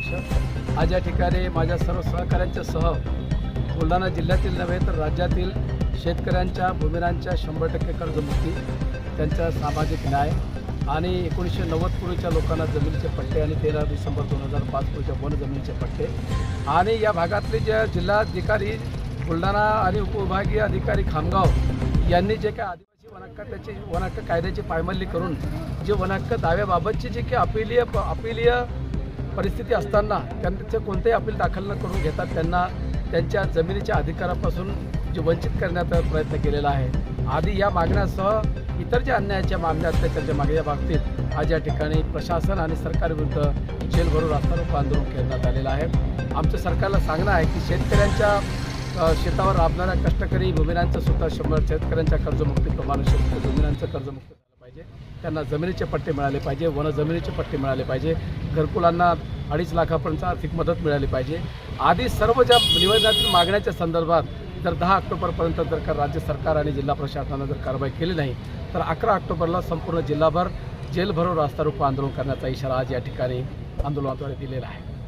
आज या ठिकाणी माझ्या सर्व सहकाऱ्यांच्या सह बुलढाणा जिल्ह्यातील नव्हे तर राज्यातील शेतकऱ्यांच्या भूमिरांच्या शंभर टक्के कर्जमुक्ती त्यांचा सामाजिक न्याय आणि एकोणीसशे नव्वद पूर्वीच्या लोकांना जमिनीचे पट्टे आणि तेरा डिसेंबर दोन हजार पाच पूर्वीच्या वन जमिनीचे पट्टे. आणि या भागातले जे जिल्हाधिकारी बुलढाणा आणि उपविभागीय अधिकारी खामगाव यांनी जे काय आदिवासी वनहक्क त्याची वनहक्क कायद्याची पायमल्ली करून जे वनहक्क दाव्याबाबतची जे काही अपिलीय अपिलीय परिस्थिती असताना त्यांचे कोणतेही अपील दाखल न करून घेतात त्यांना त्यांच्या जमिनीच्या अधिकारापासून जे वंचित करण्याचा प्रयत्न केलेला आहे. आधी या मागण्यासह इतर ज्या अन्यायाच्या मागण्या अत्याचारच्या मागण्या बाबतीत आज या ठिकाणी प्रशासन आणि सरकारविरुद्ध जेलभरून भरून आंदोलन करण्यात आलेलं आहे. आमचं सरकारला सांगणं आहे की शेतकऱ्यांच्या शेतावर राबणाऱ्या कष्टकरी भूमिनांचं सुद्धा शंभर शेतकऱ्यांच्या कर्जमुक्ती प्रमाण शेतकरी भूमिनांचं कर्जमुक्त पाहिजे. त्यांना जमिनीचे पट्टे मिळाले पाहिजे वन जमिनीचे पट्टे मिळाले पाहिजे घरकुलांना अडीच लाखापर्यंत आर्थिक मदत मिळाली पाहिजे. आधी सर्व ज्या निवेदनातील मागण्याच्या संदर्भात जर दहा ऑक्टोबरपर्यंत जर का राज्य सरकार आणि जिल्हा प्रशासनानं जर कारवाई केली नाही तर अकरा ऑक्टोबरला संपूर्ण जिल्हाभर जेलभरो रास्ता रोको आंदोलन करण्याचा इशारा आज या ठिकाणी आंदोलनाद्वारे दिलेला आहे.